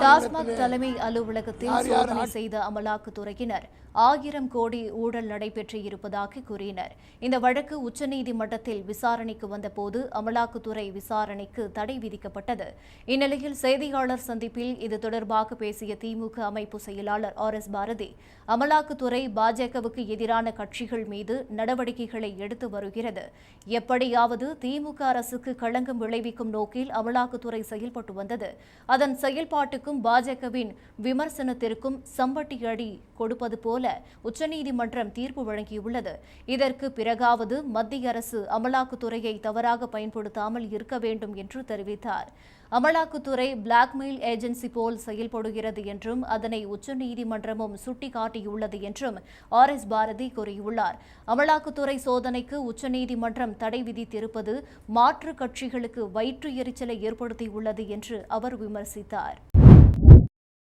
TASMAC தலைமை அலுவலகத்தில் சோதனை செய்த அமலாக்கத்துறையினர் ஆயிரம் கோடி ஊழல் நடைபெற்று இருப்பதாக கூறினர். இந்த வழக்கு உச்சநீதிமன்றத்தில் விசாரணைக்கு வந்தபோது அமலாக்கத்துறை விசாரணைக்கு தடை விதிக்கப்பட்டது. இந்நிலையில் செய்தியாளர் சந்திப்பில் இது தொடர்பாக பேசிய திமுக அமைப்பு செயலாளர் ஆர் எஸ் பாரதி அமலாக்கத்துறை பாஜகவுக்கு எதிரான கட்சிகள் மீது நடவடிக்கைகளை எடுத்து வருகிறது. எப்படியாவது திமுக அரசுக்கு களங்கம் விளைவிக்கும் நோக்கில் அமலாக்கத்துறை செயல்பட்டு வந்தது. அதன் செயல்பாட்டுக்கும் பாஜகவின் விமர்சனத்திற்கும் சம்பட்டி அடி கொடுப்பது போல உச்சநீதிமன்றம் தீர்ப்பு வழங்கியுள்ளது. இதற்கு பிறகாவது மத்திய அரசு அமலாக்கத்துறையை தவறாக பயன்படுத்தாமல் இருக்க வேண்டும் என்று தெரிவித்தார். அமலாக்கத்துறை பிளாக்மெயில் ஏஜென்சி போல் செயல்படுகிறது என்றும் அதனை உச்சநீதிமன்றமும் சுட்டிக்காட்டியுள்ளது என்றும் ஆர் எஸ் பாரதி கூறியுள்ளார். அமலாக்கத்துறை சோதனைக்கு உச்சநீதிமன்றம் தடை விதித்திருப்பது மாற்று கட்சிகளுக்கு வயிற்று எரிச்சலை ஏற்படுத்தியுள்ளது என்று அவர் விமர்சித்தார்.